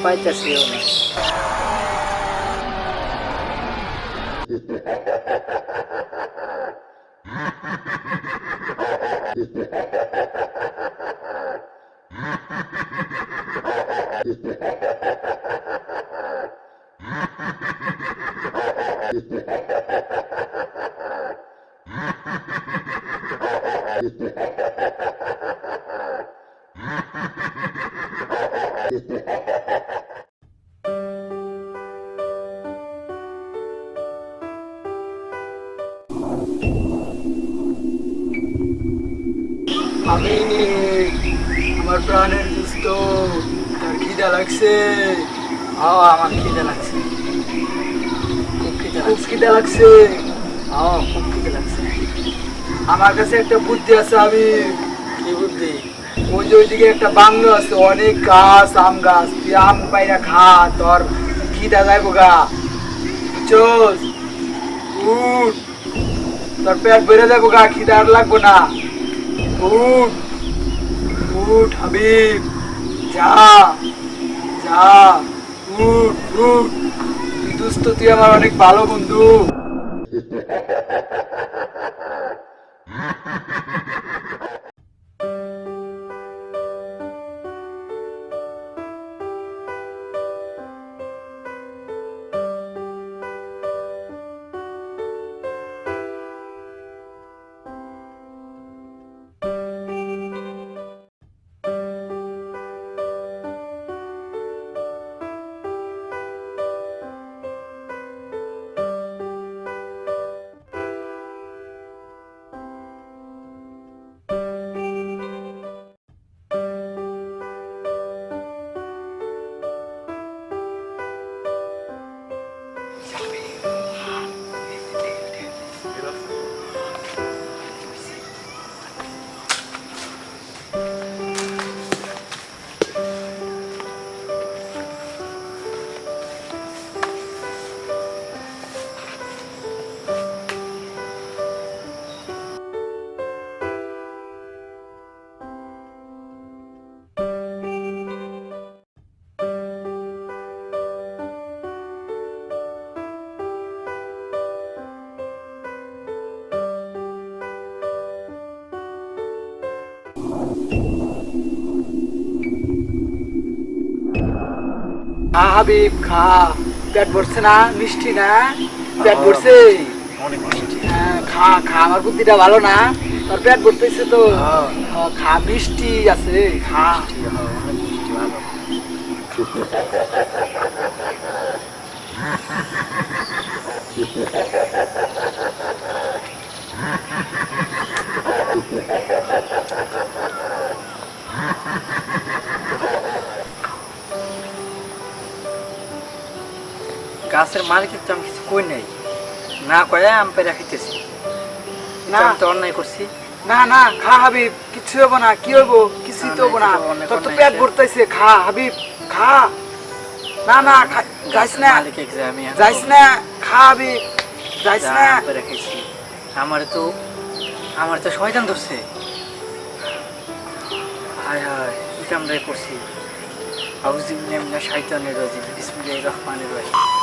কিছু তো পাইতেছিও আমার প্রাণের দুস্থ তার খিদা লাগছে। ও আমার খিদা লাগছে। খুব খিদা খুব খিদা লাগছে। ও খুব খিদা লাগছে। আমার কাছে একটা বুদ্ধি আছে আমি কি বুদ্ধি? ওই যে ওইদিকে একটা বাংলো আছে অনেক গাছ আম গাছ। তুই আম পাইরা খা তোর খিদা যাইবো গা। বুঝছস? উঠ। তোর পেট বেড়ে যাব গা আর লাগবো না। উঠ। উঠ হাবিব। যা যা উঠ উঠ। বিদুস্ত তুই আমার অনেক ভালো বন্ধু। খা হাবিব খা পেট ভরছে না মিষ্টি না পেট ভরছে। হ্যাঁ, খা খা আমার বুদ্ধিটা ভালো না তোর পেট ভরতেছে তো। খা মিষ্টি আছে খা। অনেক মিষ্টি ভালো গাছের মালিকের তো আমি কিছু কই নাই। না কয়ে আমি পেরে খাইতেছি। না। না তো অন্যায় করছি। না না খা হাবিব কিছু হব না কি হব কিছুই তো হব না। না, না, তোর তো পেট ভরতেছে খা হাবিব খা। না না যাইস না। যাইস না খা হাবিব যাইস না। খাইছি। আমার তো আমার তো শয়তান ধরছে। হায় হায় কি কামড়াই করছি আউজিবিল্লাহ মিনাশ শাইতানির রাজিম। বিসমিল্লাহির রহমানির রহিম।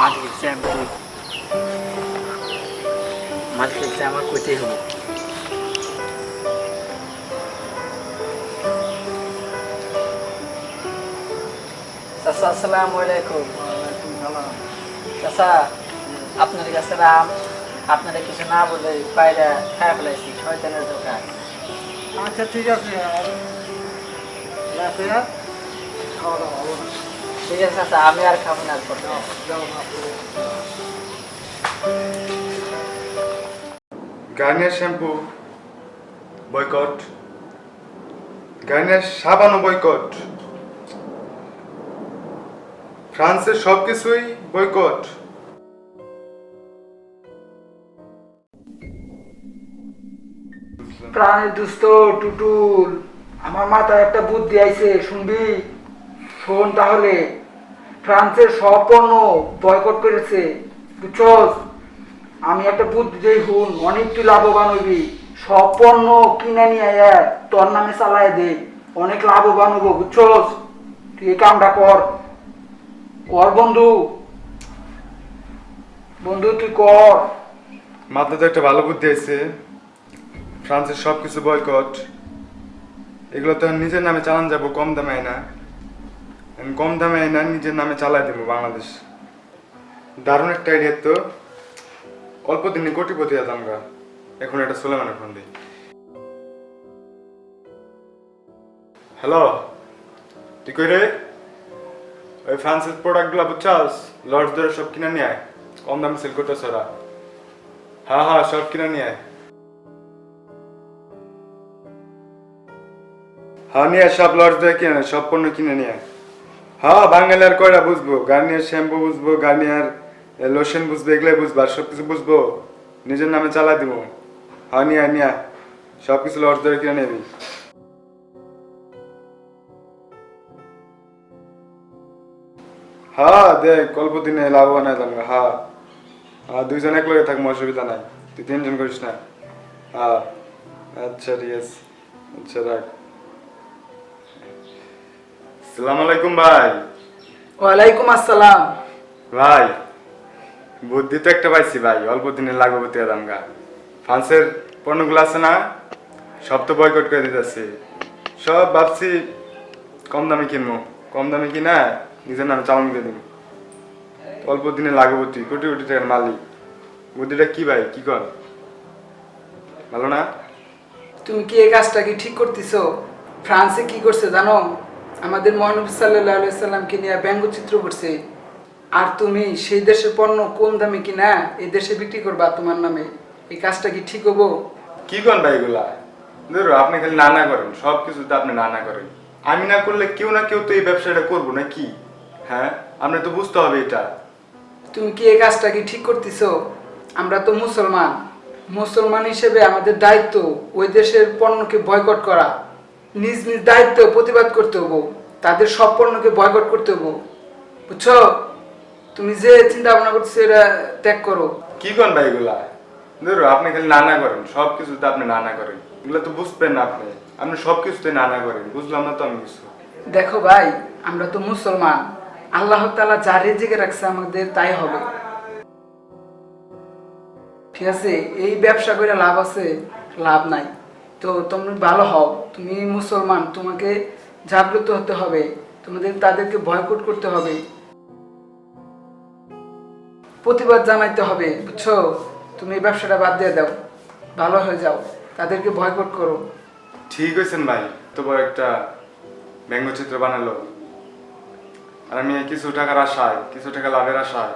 মালিক যে আমি মালিক যে আমার কইতেই হব। চাচা আসসালামু আলাইকুম। চাচা আপনার কাছে রাম আপনারা কিছু না বলে বাইরে খায় ফেলাইছি শয়তানের দোকান। আচ্ছা ঠিক আছে। খাওয়া দাওয়া ঠিক আছে চাচা আমি আর খাব না এরপর। যাও না গার্নিয়ার শ্যাম্পু বয়কট। গার্নিয়ার সাবানও বয়কট। ফ্রান্সের সব কিছুই বয়কট। প্রাণের দুস্থ টুটুল আমার মাথায় একটা বুদ্ধি আইছে শুনবি? শোন তাহলে। ফ্রান্সের সব পণ্য বয়কট করেছে। বুঝছস? আমি একটা বুদ্ধি দেই হুন, অনেক তুই লাভবান হইবি। সব পণ্য কিনে নিয়ে তোর নামে চালায় দে। অনেক লাভবান হব, বুঝছস? তুই এই কামটা কর। কর বন্ধু। বন্ধু, তুই কর। মাত্র তো একটা ভালো বুদ্ধি আছে ফ্রান্সের সব কিছু বয়কট। এগুলো তো নিজের নামে চালান যাব, কম দামে না। আমি কম দামে না নিজের নামে চালাই দেবো বাংলাদেশ। দারুণ একটা আইডিয়া তো। অল্প দিনে কোটিপতি আজ আমরা এখন এটা সোলেমানের ফোন দিই হ্যালো তুই কই রে? ওই ফ্রান্সের প্রোডাক্টগুলো বুঝছাস? লর্ডস ধরে সব কিনে নিয়ে আয়। কম দামে সেল করতেছ ওরা। হ্যাঁ হ্যাঁ সব কিনে নিয়ে আয়। হ্যাঁ নিয়ে সব লর্ডস ধরে কিনে সব পণ্য কিনে নিয়ে আয়। হ্যাঁ বাঙালি কয়টা বুঝব? গার্নিয়ার শ্যাম্পু বুঝব, গার্নিয়ার লোশন বুঝব, এগুলাই বুঝব, আর সব বুঝব। নিজের নামে চালাই দিব। হ্যাঁ নিয়ে নিয়ে। সব কিছু লর্ডস ধরে কিনে নিবি। হ্যাঁ দেখ অল্প দিনে লাভবান হয় তোমরা হ্যাঁ। হ্যাঁ দুইজন এক লগে থাকব, অসুবিধা নাই। তুই তিনজন করিস না। হ্যাঁ। আচ্ছা ঠিক আছে। আচ্ছা রাখ। সালাম আলাইকুম ভাই। ওয়ালাইকুম আসসালাম। ভাই বুদ্ধি তো একটা পাইছি ভাই অল্প দিনে লাগবে ফ্রান্সের পণ্যগুলো আছে না সব তো বয়কট করে দিতেছে। সব ভাবছি কম দামে কিনবো কম দামে কিনা নিজের নামে চালান করে দিব। অল্প দিনে লাগবে তুই কোটি কোটি টাকার মালিক। বুদ্ধিটা কি ভাই কি কর? ভালো না? তুমি কি এই কাজটা কি ঠিক করতেছো? ফ্রান্সে কি করছে জানো? আমাদের মহানবী সাল্লাহ সাল্লামকে নিয়ে ব্যঙ্গচিত্র করছে। আর তুমি সেই দেশের পণ্য কম দামে কিনা এই দেশে বিক্রি করবা তোমার নামে। এই কাজটা কি ঠিক হব? কি করেন ভাই এগুলা? ধরো আপনি খালি নানা করেন সব কিছুতে আপনি নানা করেন। আমি না করলে কেউ না কেউ তো এই ব্যবসাটা করব না কি হ্যাঁ আপনার তো বুঝতে হবে এটা। তুমি কি এই কাজটা কি ঠিক করতেছো? আমরা তো মুসলমান। মুসলমান হিসেবে আমাদের দায়িত্ব ওই দেশের পণ্যকে বয়কট করা। নিজ নিজ দায়িত্ব প্রতিবাদ করতে হব। তাদের সব পণ্যকে বয়কট করতে হব। বুঝছ? তুমি যে চিন্তা ভাবনা করছ এটা ত্যাগ করো। কি করেন ভাই এগুলা? ধরো আপনি খালি নানা করেন সব কিছুতে আপনি নানা করেন। এগুলো তো বুঝবেন না আপনি। আপনি সব কিছুতে নানা করেন বুঝলাম না তো আমি কিছু। দেখো ভাই আমরা তো মুসলমান। আল্লাহ তালা যা রেজেকে রাখছে আমাদের তাই হবে। ঠিক আছে? এই ব্যবসা করে লাভ আছে লাভ নাই। তো তুমি ভালো হও। তুমি মুসলমান, তোমাকে জাগ্রত হতে হবে। তোমাদের, তাদেরকে বয়কট করতে হবে। প্রতিবাদ জানাইতে হবে, বুঝছ? তুমি এই ব্যবসাটা বাদ দিয়ে দাও। ভালো হয়ে যাও। তাদেরকে বয়কট করো। ঠিক হয়েছেন ভাই। তো বড় একটা ব্যঙ্গচিত্র বানালো। আর আমি কিছু টাকার আশায়, কিছু টাকা লাভের আশায়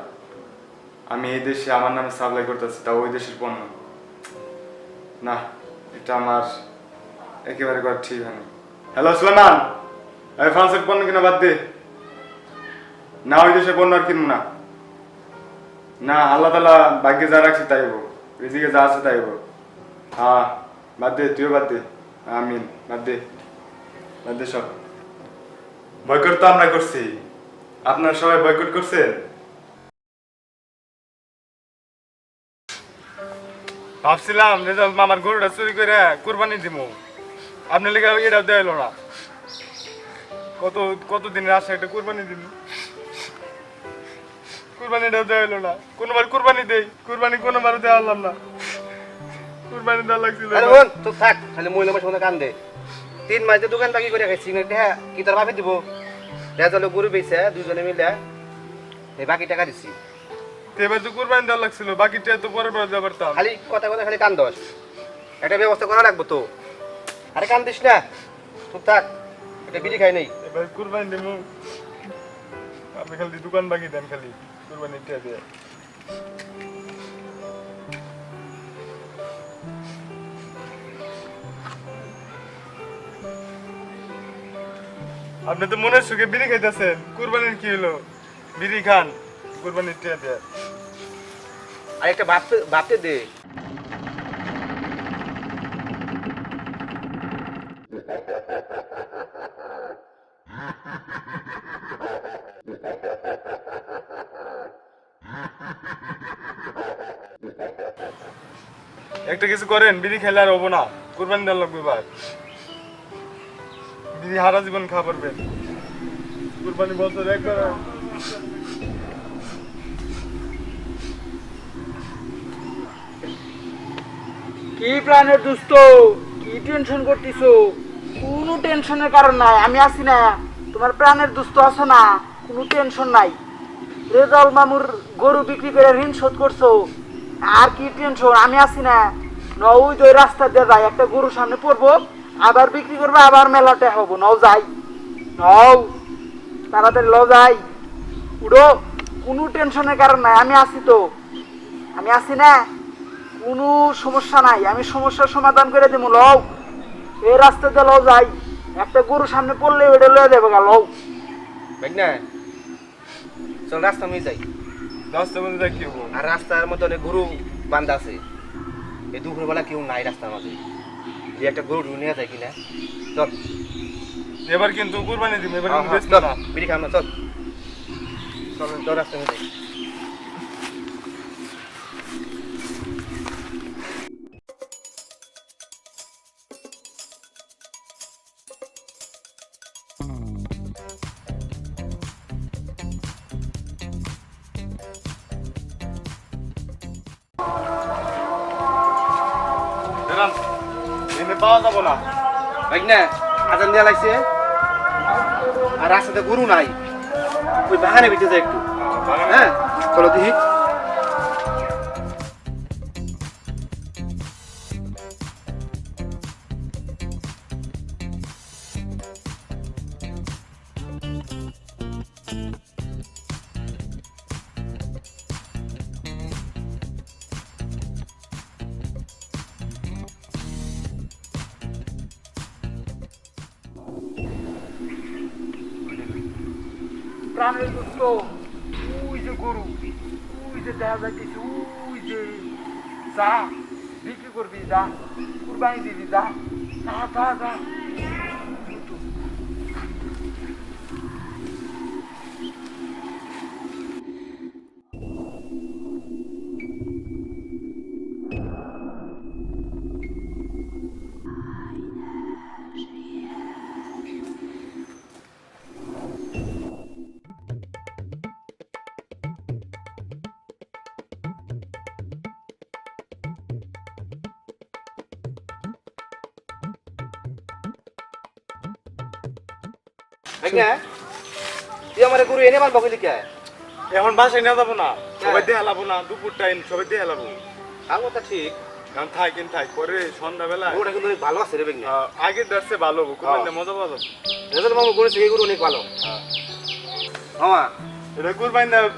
আমি এই দেশে আমার নামে সাপ্লাই করতেছি তা ওই দেশের পণ্য। না। এটা আমার একেবারে করা ঠিক হয়নি। হ্যালো সুলেমান। এই ফ্রান্সের পণ্য কিনা বাদ দে। না ওই দেশের পণ্য আর কিনবো না। না, আল্লাহ তালা ভাগ্যে যা রাখছে তাই হব। রিজিকে যা আছে তাই হব। হ্যাঁ বাদ দে, তুইও বাদ দে। আমিন, বাদ দে। বাদ দে সব। বয়কট তো আমরা করছি। আপনারা সবাই বয়কট করছেন? ভাবছিলাম রেজাল্ট মামার গরুটা চুরি করে কুরবানি দিব আপনি লেগে এটা দেয় না। কত কত দিনের আশা একটা কুরবানি দিন কুরবানিটা দেওয়া হলো না। কোনোবার কুরবানি দেই, কুরবানি কোনোবার দেওয়া হলাম না। কুরবানি দেওয়া লাগছিল আরে থাক, খালি মহিলা মাসে মনে কান্দে। তিন মাস যে দোকান বাকি করে খাইছি দেখা কি তোর বাপে দিব? রেজাল্ট গরু বেছে দুজনে মিলে, এই বাকি টাকা দিছি। এবার তো কুরবানি দেওয়া লাগছিল বাকিটা তো পরের বার দেওয়া পারতাম খালি কথা কথা খালি কান্দস একটা ব্যবস্থা করা লাগবো তো। আরে কান্দিস না। চুপ থাক। এটা বিড়ি খাই নেই। এবার কুরবানি দেবো। আপনি খালি দোকান বাকি দেন খালি কুরবানি টিয়া দিয়ে। আপনি তো মনের সুখে বিড়ি খাইতেছেন। কুরবানির কি হলো? বিড়ি খান। কুরবানির টিয়া দিয়ে আর একটা দে একটা কিছু করেন বিড়ি খেলে আর হব না। কুরবানি দেওয়ার লাগবে ভাই বিড়ি হারা জীবন খাবার পারবেন কুরবানি বলতে একবার কি প্রাণের দুস্থ কি টেনশন করতেছো? কোনো টেনশনের কারণ নাই, আমি আছি না। তোমার প্রাণের দুস্থ আছো না, কোনো টেনশন নাই। রেজাউল মামুর গরু বিক্রি করে ঋণ শোধ করছ, আর কি টেনশন আমি আছি না। ন ওই যে ওই রাস্তা দিয়ে যাই একটা গরু সামনে পড়ব, আবার বিক্রি করব, আবার মেলাতে হব। নও যাই নও তাড়াতাড়ি ল যাই উড়ো কোনো টেনশনের কারণ নাই, আমি আছি তো। আমি আছি না। কোনো সমস্যা নাই আমি সমস্যার সমাধান করে দেবো লও। এই রাস্তাতে লও যাই একটা গরু সামনে পড়লে ওটা লয়ে দেবো গা লও। ভাগনা চল রাস্তা নিয়ে যাই। রাস্তার মধ্যে দেখ কি আর রাস্তার মধ্যে অনেক গরু বান্ধা আছে। এই দুপুরবেলা কেউ নাই রাস্তার মাঝে। যে একটা গরু নিয়ে যায় কিনা চল। এবার কিন্তু কুরবানি দিব এবার হ্যাঁ, কিন্তু হ্যাঁ, চল না। বিড়ি খাম না চল। চল চল রাস্তা নিয়ে পাওয়া যাব না। ভাগনা আজান দেওয়া লাগছে। আর রাস্তাতে গরু নাই। ওই বাগানে যায় একটু। হ্যাঁ? চলো দেখি। প্রাণের দুস্থ ওই যে গরু, ওই যে দেখা যাইতেছে, ওই যে যা, বিক্রি করবি, যা, কুরবানি দিবি, যা যা যা যা। ভাগনা তুই আমার গরু এনে মারবা কইলি কে এখন বাসায় নিয়ে যাব না। সবাই দিয়ে হেলাবো না দুপুর টাইম সবাই দিয়ে হেলাবো তার কথা ঠিক। কিন্তু থাক পরে সন্ধ্যাবেলা গরুটা কিন্তু অনেক ভালো আছে রে আগের দাসে ভালো হব কুরবানি মজা পাওয়া যাবে রেজাল মামু গরু অনেক ভালো। মামা। এটা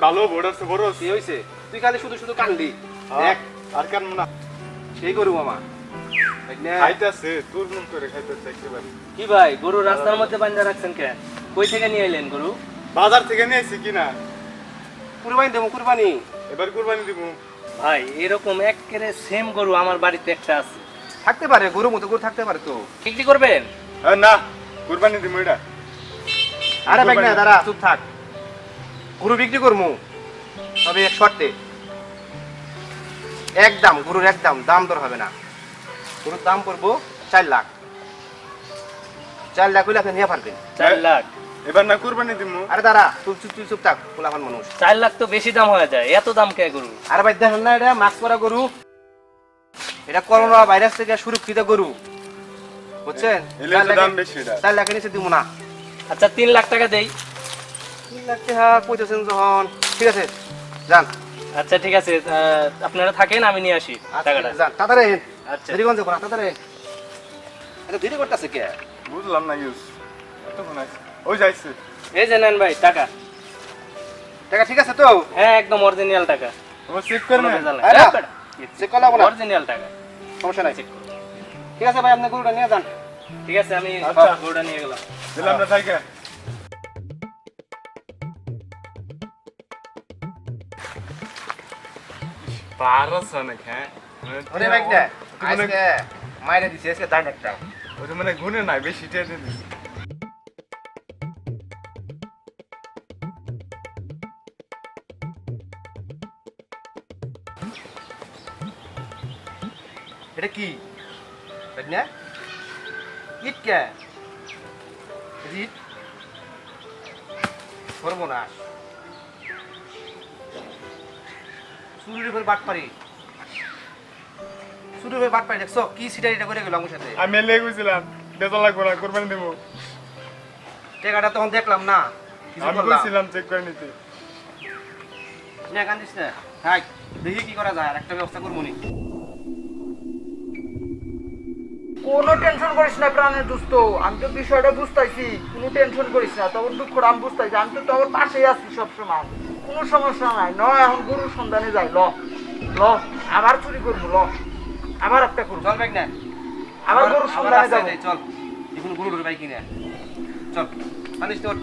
ভালো হব ওটা বড় কি হয়েছে তুই খালি শুধু শুধু কান্দি। দেখ দেখ। আর কেন না। সেই গরু মামা। খাইতেছে তোর মন করে খাইতেছে একেবারে। কি ভাই গরু রাস্তার মধ্যে বান্ধা রাখছেন কে কই থেকে নিয়ে এলেন গরু? বাজার থেকে নিয়ে এসেছি কিনা? কুরবানি দেবো কুরবানি। এবার কুরবানি দিব। ভাই এরকম একেবারে সেম গরু আমার বাড়িতে একটা আছে। থাকতে পারে গরু মতো গরু থাকতে পারে তো। বিক্রি করবেন? না কুরবানি দিব এটা। আরে ভাই না দাঁড়া চুপ থাক। গরু বিক্রি করব তবে এক শর্তে। একদম গরুর একদম দাম দর হবে না। গরুর দাম পড়ব চার লাখ। চার লাখ হইলে আপনি নিয়ে পারবেন। চার লাখ? এবার না কুরবানি দিব আরে দাঁড়া তুই চুপ তুই চুপ থাক পোলাপান মানুষ। চার লাখ তো বেশি দাম হয়ে যায় এত দাম কে গরু? আরে ভাই দেখেন না এটা মাস্ক পরা গরু। এটা করোনা ভাইরাস থেকে সুরক্ষিত গরু। বুঝছেন? চার তো দাম বেশি চার লাখের নিচে দিব না। আচ্ছা তিন লাখ টাকা দেই। তিন লাখ টাকা কইতেছেন যখন। ঠিক আছে যান। আচ্ছা ঠিক আছে আপনারা থাকেন আমি নিয়ে আসি টাকাটা। যান তাড়াতাড়ি আচ্ছা। দেরি করতে না তাড়াতাড়ি আইন। দেরি করতেছে কে? বুঝলাম না ইউজ এতক্ষণ আছে ওই যাইছে এই যে নেন ভাই টাকা। টাকা ঠিক আছে তো? হ্যাঁ একদম অরিজিনাল টাকা। তোমার চেক করে নেন। আরে, চেক করলাম না অরিজিনাল টাকা। সমস্যা নাই। ঠিক আছে ভাই আপনি গরুটা নিয়ে যান। ঠিক আছে আমি। গরুটা নিয়ে গেলাম। দিলাম না থাকে। পারছ অনেক হ্যাঁ? ওরে ভাই না আজকে মাইরে দিছে আজকে দাই একটা। ওটা মানে গুনে নাই বেশি টেনে এটা কি? না ইট কে? ইট। সর্বনাশ। চুরির উপর বাট পারি চুরির উপর বাট পারি দেখছ? কি সিটাই এটা করে গেল আমার সাথে। আমি এলে গেছিলাম। বেতন লাগবো না কোরবানি দেবো। টাকাটা তখন দেখলাম না আমি কইছিলাম চেক করে নিতে। না কান্দিস না। থাক দেখি কি করা যায় আর একটা ব্যবস্থা করব নি। কোনো টেনশন করিস না প্রাণের দুস্থ। আমি তো বিষয়টা বুঝতেছি কোনো টেনশন করিস না। তখন দুঃখটা আমি বুঝতেছি আমি তো তোর পাশেই আছি সবসময়। কোনো সমস্যা নাই। ন এখন গরুর সন্ধানে যাই ল। ল আবার চুরি করব ল। আবার একটা করব। চল বাইক না। আবার গরুর সন্ধানে যাই, চল। এখন গরুর বাইক কিনে চল। কান্দিস তোর